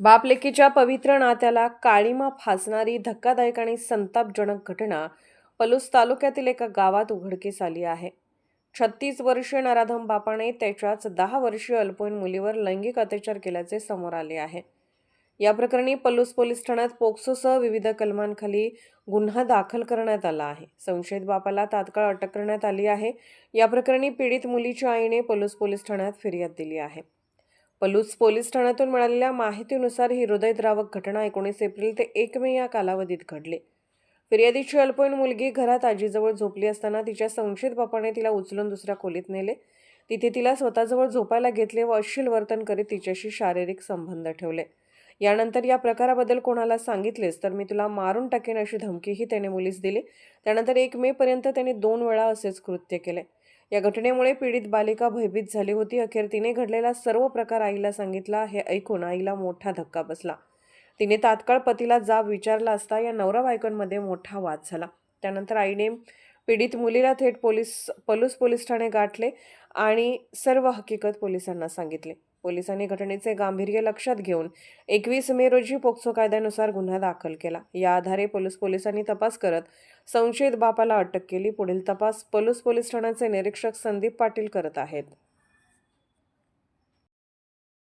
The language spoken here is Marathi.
बापलेकीच्या पवित्र नात्याला काळीमा फासणारी धक्कादायक आणि संतापजनक घटना पलूस तालुक्यातील एका गावात उघडकीस आली आहे. छत्तीस वर्षीय नराधम बापाने त्याच्याच दहा वर्षीय अल्पवयीन मुलीवर लैंगिक अत्याचार केल्याचे समोर आले आहे. या प्रकरणी पलूस पोलीस ठाण्यात पोक्सोसह विविध कलमांखाली गुन्हा दाखल करण्यात आला आहे. संशयित बापाला तात्काळ अटक करण्यात आली आहे. या प्रकरणी पीडित मुलीच्या आईने पलूस पोलीस ठाण्यात फिर्याद दिली आहे. पलूस पोलीस ठाण्यातून मिळालेल्या माहितीनुसार ही हृदयद्रावक घटना एकोणीस एप्रिल ते एक मे या कालावधीत घडली. फिर्यादीची अल्पवयीन मुलगी घरात आजीजवळ झोपली असताना तिच्या संशयित बापाने तिला उचलून दुसऱ्या खोलीत नेले. तिथे तिला स्वतःजवळ झोपायला घेतले व अश्लील वर्तन करीत तिच्याशी शारीरिक संबंध ठेवले. यानंतर या प्रकाराबद्दल कोणाला सांगितलेस तर मी तुला मारून टाकेन अशी धमकीही त्याने मुलीस दिली. त्यानंतर एक मे पर्यंत त्याने दोन वेळा असेच कृत्य केले. या घटनेमुळे पीडित बालिका भयभीत झाली होती. अखेर तिने घडलेला सर्व प्रकार आईला सांगितला. हे ऐकून आईला मोठा धक्का बसला. तिने तात्काळ पतीला जाब विचारला असता या नवरा बायकोंमध्ये मोठा वाद झाला. त्यानंतर आईने पीडित मुलीला थेट पोलीस पलूस पोलीस ठाणे गाठले आणि सर्व हकीकत पोलिसांना सांगितले. पोलिसांनी घटनेचे गांभीर्य लक्षात घेऊन एकवीस मे रोजी पोक्सो कायद्यानुसार गुन्हा दाखल केला. या आधारे पोलीस पोलिसांनी तपास करत संशयित बापाला अटक केली. पुढील तपास पलूस पोलीस ठाण्याचे निरीक्षक संदीप पाटील करत आहेत.